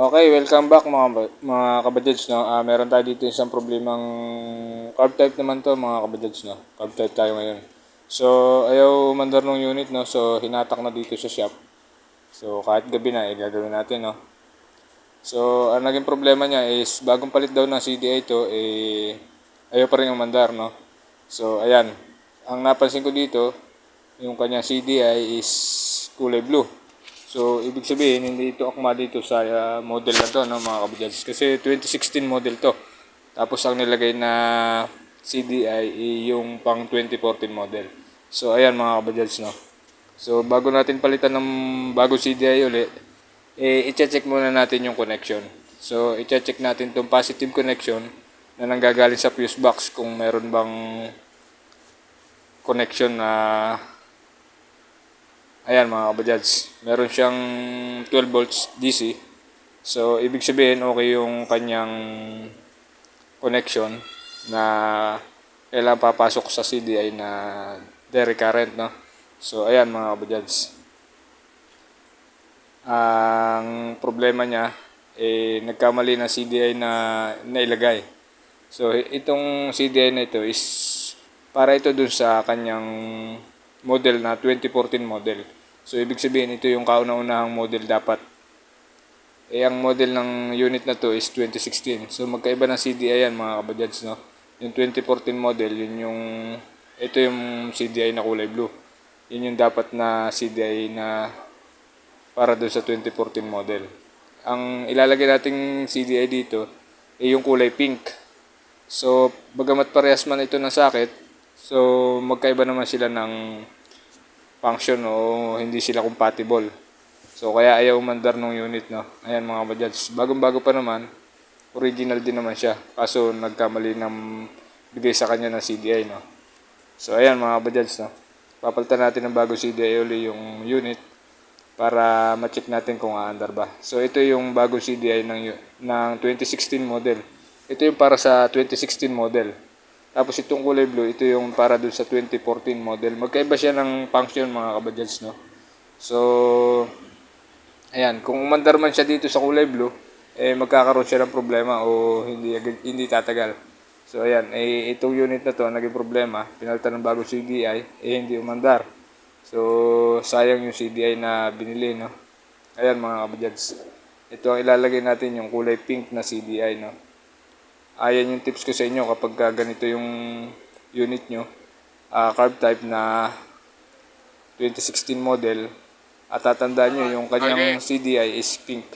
Okay, welcome back mga mga kabadyads no. Ah, meron tayo dito isang problemang carb type naman to mga kabadyads no. Carb type tayo ngayon. So, ayaw umandar ng unit no. So, hinatak na dito sa shop. So, kahit gabi na eh gagawin natin no. So, ang naging problema niya is bagong palit daw ng CDI ito eh ayaw pa rin umandar no. So, ayan. Ang napansin ko dito, yung kanyang CDI is kulay blue. So, ibig sabihin, hindi ito akma dito sa uh, model na to, no, mga kabadyads. Kasi 2016 model to. Tapos, ang nilagay na CDI yung pang 2014 model. So, ayan mga kabadyads, no. So, bago natin palitan ng bago CDI ulit, eh, i-check muna natin yung connection. So, i-check natin itong positive connection na nanggagaling sa fuse box kung meron bang connection na Ayan mga kabajads, meron siyang 12 volts DC. So, ibig sabihin okay yung kanyang connection na kailangan papasok sa CDI na direct current, no? So, ayan mga kabajads. Ang problema niya, eh, nagkamali na CDI na nailagay. So, itong CDI na ito is para ito dun sa kanyang model na 2014 model. So, ibig sabihin, ito yung kauna-unahang model dapat. Eh, ang model ng unit na to is 2016. So, magkaiba ng CDI yan, mga kabajads, no? Yung 2014 model, yun yung, ito yung CDI na kulay blue. Yun yung dapat na CDI na para doon sa 2014 model. Ang ilalagay nating CDI dito, ay yung kulay pink. So, bagamat parehas man ito ng sakit, so magkaiba naman sila ng function o hindi sila compatible. So kaya ayaw umandar ng unit no. Ayan mga bajads. Bagong bago pa naman. Original din naman siya. Kaso nagkamali ng bigay sa kanya ng CDI no. So ayan mga bajads no. Papalitan natin ng bago CDI uli yung unit para ma-check natin kung aandar ba. So ito yung bago CDI ng ng 2016 model. Ito yung para sa 2016 model. Tapos itong kulay blue, ito yung para dun sa 2014 model. Magkaiba siya ng function mga kabadyals, no? So, ayan, kung umandar man siya dito sa kulay blue, eh magkakaroon siya ng problema o hindi hindi tatagal. So ayan, eh itong unit na to naging problema, pinalitan ng bagong CDI, eh hindi umandar. So sayang yung CDI na binili, no? Ayan mga kabadyals. Ito ang ilalagay natin yung kulay pink na CDI, no? Ayan yung tips ko sa inyo kapag ka ganito yung unit nyo. Uh, carb type na 2016 model. At tatandaan nyo yung kanyang CDI is pink.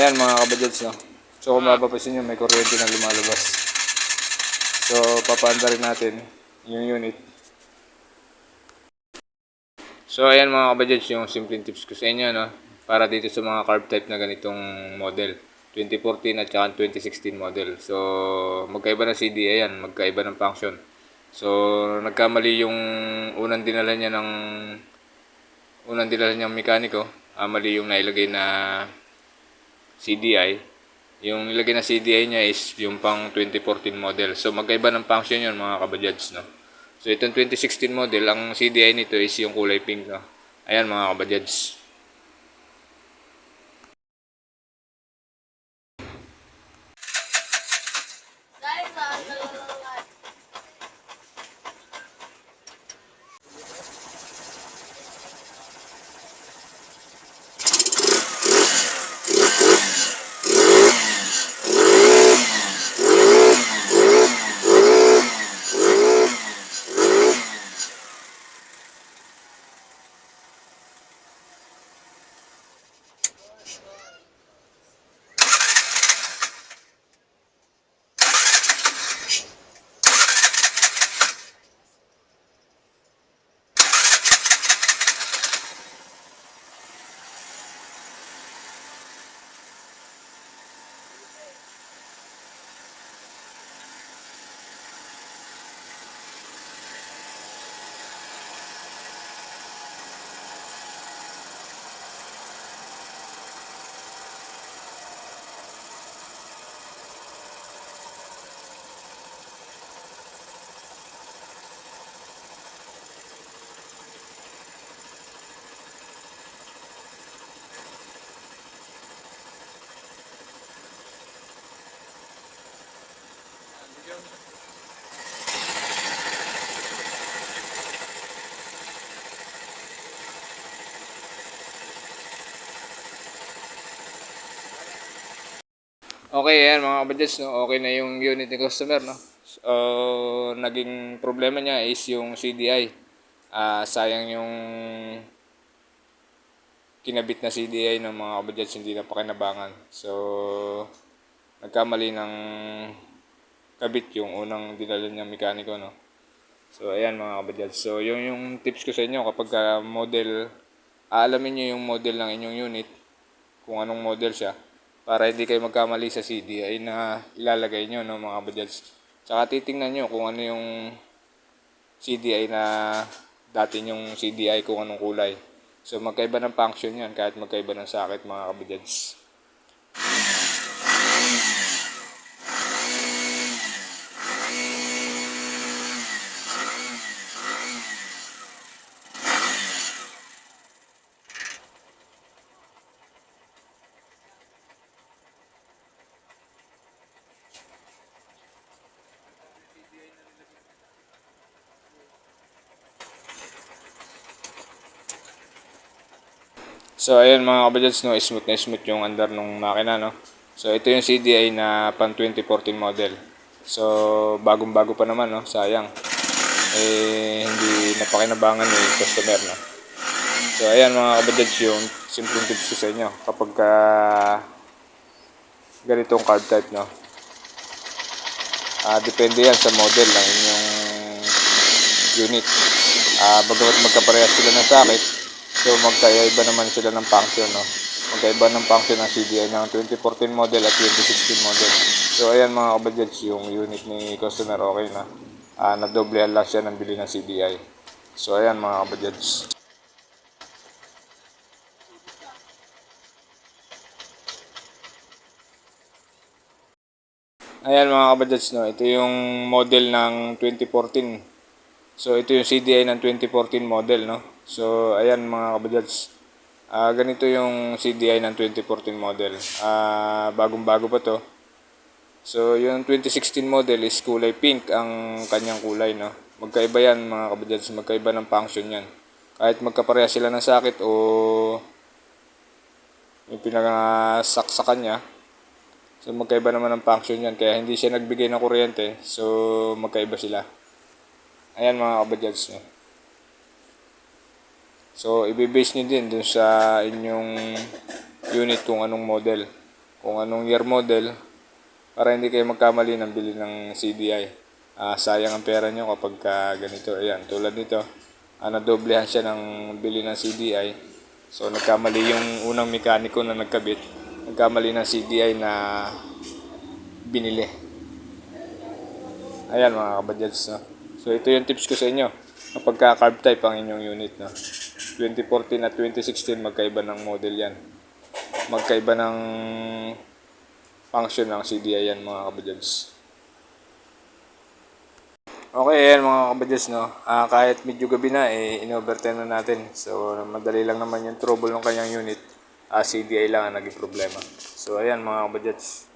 Ayan mga kabajads no? So kung mapapansin nyo may kuryente na lumalabas. So papaanda rin natin yung unit. So ayan mga kabajads yung simple tips ko sa inyo no? Para dito sa mga carb type na ganitong model 2014 at saka 2016 model. So, magkaiba ng CDI yan, magkaiba ng function. So, nagkamali yung unang dinala niya ng unang dinala niyang mekaniko, ah, mali yung nailagay na CDI. Yung nilagay na CDI niya is yung pang 2014 model. So, magkaiba ng function yun mga kabajads, no? So, itong 2016 model, ang CDI nito is yung kulay pink, no? Ayan mga kabajads. Okay, yan mga kabadyads, no? okay na yung unit ni customer. No? So, naging problema niya is yung CDI. Ah, sayang yung kinabit na CDI ng mga kabadyads hindi na pakinabangan. So, nagkamali ng kabit yung unang dinala niyang mekaniko. No? So, ayan mga kabadyads. So, yung, yung tips ko sa inyo kapag ka model, aalamin nyo yung model ng inyong unit, kung anong model siya, para hindi kayo magkamali sa CDI na ilalagay nyo, no, mga kabadyads. Tsaka titingnan nyo kung ano yung CDI na dati yung CDI kung anong kulay. So, magkaiba ng function yan kahit magkaiba ng sakit, mga kabadyads. So ayun mga kabadyads, no, smooth na smooth yung andar ng makina, no. So ito yung CDI na pan 2014 model. So bagong bago pa naman, no, sayang. Eh hindi napakinabangan ni customer, no. So ayan mga kabadyads yung simpleng tips ko sa inyo kapag ka ganitong card type, no. Ah, depende yan sa model ng inyong unit. Ah, bagamat magkaparehas sila ng sakit, so magkaiba naman sila ng function, no? Magkaiba ng function ng CDI ng 2014 model at 2016 model. So, ayan mga kabadyads, yung unit ni customer okay na. Ah, nadoblehan lang siya ng bili ng CDI. So, ayan mga kabadyads. Ayan mga kabadyads, no? ito yung model ng 2014 So ito yung CDI ng 2014 model no. So ayan mga kabadyads. Ah ganito yung CDI ng 2014 model. Ah bagong-bago pa to. So yung 2016 model is kulay pink ang kanyang kulay no. Magkaiba yan mga kabadyads, magkaiba ng function yan. Kahit magkapareha sila ng sakit o yung pinangasaksakan niya. So magkaiba naman ng function yan kaya hindi siya nagbigay ng kuryente. So magkaiba sila. Ayan mga kabadyads nyo. So, ibibase nyo din dun sa inyong unit kung anong model. Kung anong year model. Para hindi kayo magkamali ng bili ng CDI. Ah, sayang ang pera nyo kapag ka ganito. Ayan, tulad nito. Ah, nadoblehan siya ng bili ng CDI. So, nagkamali yung unang mekaniko na nagkabit. Nagkamali ng CDI na binili. Ayan mga kabadyads, no? So ito yung tips ko sa inyo. Kapag ka carb type ang inyong unit, no? 2014 at 2016 magkaiba ng model yan. Magkaiba ng function ng CDI yan mga kabadyads. Okay, ayan mga kabadyads, no? Ah, kahit medyo gabi na, eh, in-overtime na natin. So, madali lang naman yung trouble ng kanyang unit. Ah, CDI lang ang naging problema. So, ayan mga kabadyads.